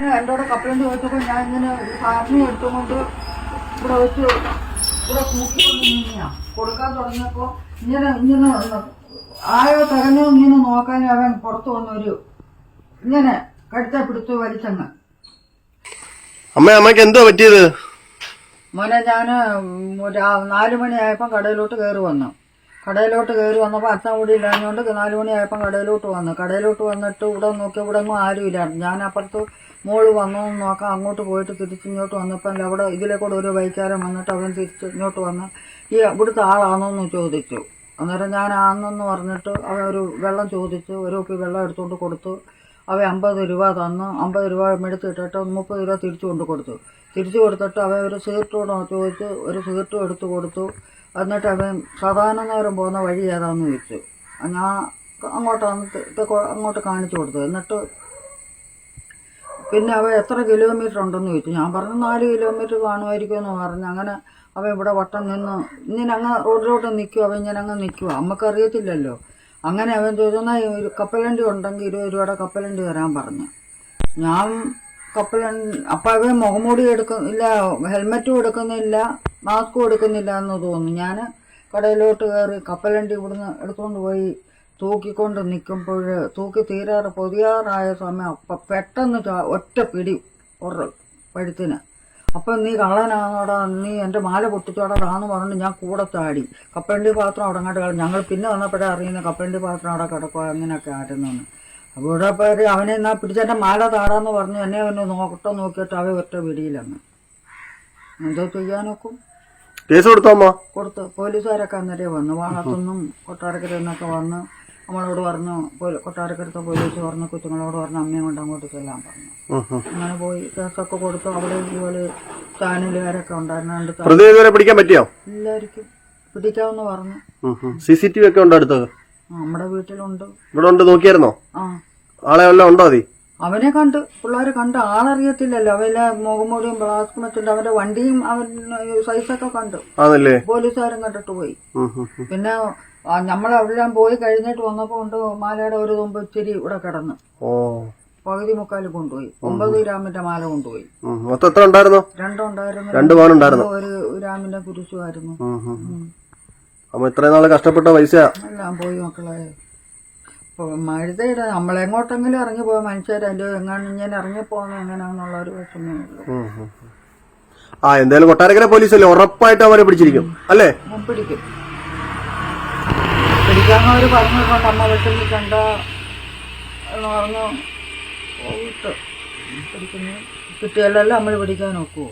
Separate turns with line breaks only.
ഞാൻ എന്റെ കൂടെ ചോദിച്ചപ്പോൾ ഞാൻ ഇങ്ങനെ ഒരു സാധനം എടുത്തുകൊണ്ട് ഇവിടെ വെച്ച് ഇവിടെ കൂട്ടി നിന്നെയാ. കൊടുക്കാൻ തുടങ്ങിയപ്പോൾ ഇങ്ങനെ ഇങ്ങനെ ആയോ തകഞ്ഞോ ഇങ്ങനെ നോക്കാൻ അവൻ പുറത്തു വന്നൊരു ഇങ്ങനെ കഴുത്ത പിടിച്ചു വലിച്ചങ്ങ്.
അമ്മ എന്തോ പറ്റിയത്?
മോനെ ഞാൻ നാലു മണിയായപ്പോ കടയിലോട്ട് കയറി വന്നു. കടയിലോട്ട് കയറി വന്നപ്പോൾ അച്ഛൻ കൂടി ഇല്ലാഞ്ഞുകൊണ്ട് നാല് മണിയായപ്പം കടയിലോട്ട് വന്നു. കടയിലോട്ട് വന്നിട്ട് ഇവിടെ നോക്കി ഇവിടെ ഒന്നും ആരുമില്ലായിരുന്നു. ഞാൻ അപ്പുറത്ത് മോൾ വന്നു നോക്കാം അങ്ങോട്ട് പോയിട്ട് തിരിച്ചിങ്ങോട്ട് വന്നപ്പോൾ അവിടെ ഇതിലേക്കൂടെ ഒരു വൈകാരം വന്നിട്ട് അവൻ തിരിച്ച് ഇങ്ങോട്ട് വന്ന് ഈ ഇവിടുത്തെ ആളാണോ എന്ന് ചോദിച്ചു. അന്നേരം ഞാൻ ആണെന്ന് പറഞ്ഞിട്ട് അവൻ ഒരു വെള്ളം ചോദിച്ചു ഒരു കുപ്പി വെള്ളം എടുത്തുകൊണ്ട് കൊടുത്തു. അവൻ അമ്പത് രൂപ തന്നു. അമ്പത് രൂപ എടുത്തിട്ടിട്ട് മുപ്പത് രൂപ തിരിച്ചു കൊണ്ട് കൊടുത്തു. തിരിച്ചു കൊടുത്തിട്ട് അവ ഒരു സിഗരറ്റോട് ചോദിച്ച്. ഒരു സിഗരറ്റും എടുത്തു കൊടുത്തു. എന്നിട്ട് അവൻ സാധാരണ നേരം പോകുന്ന വഴി ഏതാന്ന് ചോദിച്ചു. ഞാൻ അങ്ങോട്ടാണ് അങ്ങോട്ട് കാണിച്ചു കൊടുത്തു. എന്നിട്ട് പിന്നെ അവ എത്ര കിലോമീറ്റർ ഉണ്ടെന്ന് ചോദിച്ചു. ഞാൻ പറഞ്ഞു നാല് കിലോമീറ്റർ കാണുമായിരിക്കും എന്ന് പറഞ്ഞു. അങ്ങനെ അവ ഇവിടെ വട്ടം നിന്ന് ഇങ്ങനെ അങ്ങ് റോഡിലോട്ട് നിൽക്കും. അവൻ ഇങ്ങനെ അങ്ങ് നിൽക്കുക നമുക്കറിയത്തില്ലല്ലോ അങ്ങനെ അവൻ ചോദിച്ചാൽ ഒരു കപ്പലണ്ടി ഉണ്ടെങ്കിൽ ഇരുപത് രൂപയുടെ കപ്പലണ്ടി തരാൻ പറഞ്ഞു. ഞാൻ കപ്പലണ്ടി അപ്പം അവൻ മുഖംമൂടി എടുക്കുന്നില്ല ഹെൽമറ്റും എടുക്കുന്നില്ല മാസ്കും എടുക്കുന്നില്ല എന്ന് തോന്നുന്നു. ഞാൻ കടയിലോട്ട് കയറി കപ്പലണ്ടി ഇവിടുന്ന് എടുത്തുകൊണ്ട് പോയി തൂക്കിക്കൊണ്ട് നിൽക്കുമ്പോൾ തൂക്കി തീരാറ് പൊതിയാറായ സമയം അപ്പം പെട്ടെന്ന് ഒറ്റ പിടി ഒരു പഴുത്തിന്. അപ്പം നീ കള്ളനാണോടാ? നീ എന്റെ മാല പൊട്ടിച്ചോടാന്ന് പറഞ്ഞിട്ട് ഞാൻ കൂടെ താടി കപ്പലണ്ടി പാത്രം അവിടെ അങ്ങോട്ട് കളഞ്ഞു ഞങ്ങൾ പിന്നെ വന്നപ്പോഴേ അറിയുന്ന കപ്പലണ്ടി പാത്രം അവിടെ കിടക്കുക അങ്ങനെയൊക്കെ ആയിരുന്നെന്ന്. അപ്പോൾ ഇവിടെ പേര് അവനെ എന്നാ പിടിച്ചെന്റെ മാല താടാന്ന് പറഞ്ഞു എന്നെ അവനെ നോക്കട്ടോ നോക്കിയിട്ട് അവ ഒറ്റ പിടിയിലങ്ങ് എന്തോ ചെയ്യാനൊക്കും.
കേസ് കൊടുത്തോ
കൊടുത്തു. പോലീസുകാരൊക്കെ അന്നേരം വന്നു. വാഹനത്തൊന്നും കൊട്ടാരക്കരയിൽ നിന്നൊക്കെ വന്ന് നമ്മളോട് പറഞ്ഞു കൊട്ടാരക്കടുത്ത പോലീസ് പറഞ്ഞു കുറ്റങ്ങളോട് പറഞ്ഞു അമ്മയും കൊണ്ട് അങ്ങോട്ട് ചെല്ലാൻ പറഞ്ഞു. അങ്ങനെ പോയി കേസൊക്കെ കൊടുത്തു. അവിടെ ഇതുപോലെ ചാനലുകാരൊക്കെ ഉണ്ടായിരുന്നു.
പിടിക്കാൻ പറ്റിയോ?
എല്ലാവർക്കും പിടിക്കാമെന്ന് പറഞ്ഞു.
സി സി ടി വി ഒക്കെ ഉണ്ടോ അടുത്ത്
നമ്മുടെ വീട്ടിലുണ്ട്.
ഇവിടെ ഉണ്ട് നോക്കിയായിരുന്നോ? ആളെ എല്ലാം ഉണ്ടോ അതി?
അവനെ കണ്ട് പിള്ളേരെ കണ്ട് ആളറിയത്തില്ലല്ലോ. അവലെ മുഖമൂടിയും ബ്ലാസ്കും വെച്ചിട്ട് അവന്റെ വണ്ടിയും അവൻ സൈസൊക്കെ കണ്ടു. പോലീസുകാരും കണ്ടിട്ട് പോയി. പിന്നെ നമ്മൾ അവിടെല്ലാം പോയി കഴിഞ്ഞിട്ട് വന്നപ്പോ കൊണ്ട് മാലയുടെ ഒരു തുമ്പ് ഇച്ചിരി ഇവിടെ കിടന്ന്. പകുതി മുക്കാൽ കൊണ്ടുപോയി. ഒമ്പത് ഗ്രാമിന്റെ മാല കൊണ്ടുപോയി.
ഉം. മൊത്തം എത്ര ഉണ്ടായിരുന്നു?
രണ്ടുണ്ടായിരുന്നു
രണ്ട് പവനുണ്ടായിരുന്നു
ഒരു ഗ്രാമിന്റെ കുരിശുമായിരുന്നു.
അപ്പൊ ഇത്രയും നാൾ കഷ്ടപ്പെട്ട പൈസ
എല്ലാം പോയി മക്കളെ. മഴുതയുടെ നമ്മളെങ്ങോട്ടെങ്കിലും ഇറങ്ങി പോയ മനുഷ്യരല്ലോ എങ്ങാണ്ട് ഇങ്ങനെ ഇറങ്ങി പോകുന്ന എങ്ങനെയാണെന്നുള്ള ഒരു വിഷമേ ഉള്ളൂ.
ആ എന്തായാലും കൊട്ടാരക്കര പോലീസ് അല്ലേ? ഉറപ്പായിട്ട് അവരെ പിടിച്ചിരിക്കും. അല്ലേ?
ഞാൻ പിടിക്കും. പിടിക്കാന്ന് അവർ പറഞ്ഞിട്ടുണ്ട് അമ്മ വീട്ടിൽ നിൽക്കണ്ട എന്ന് പറഞ്ഞു പിടിക്കുന്നു. കുട്ടികളെല്ലാം നമ്മൾ പിടിക്കാൻ നോക്കുവോ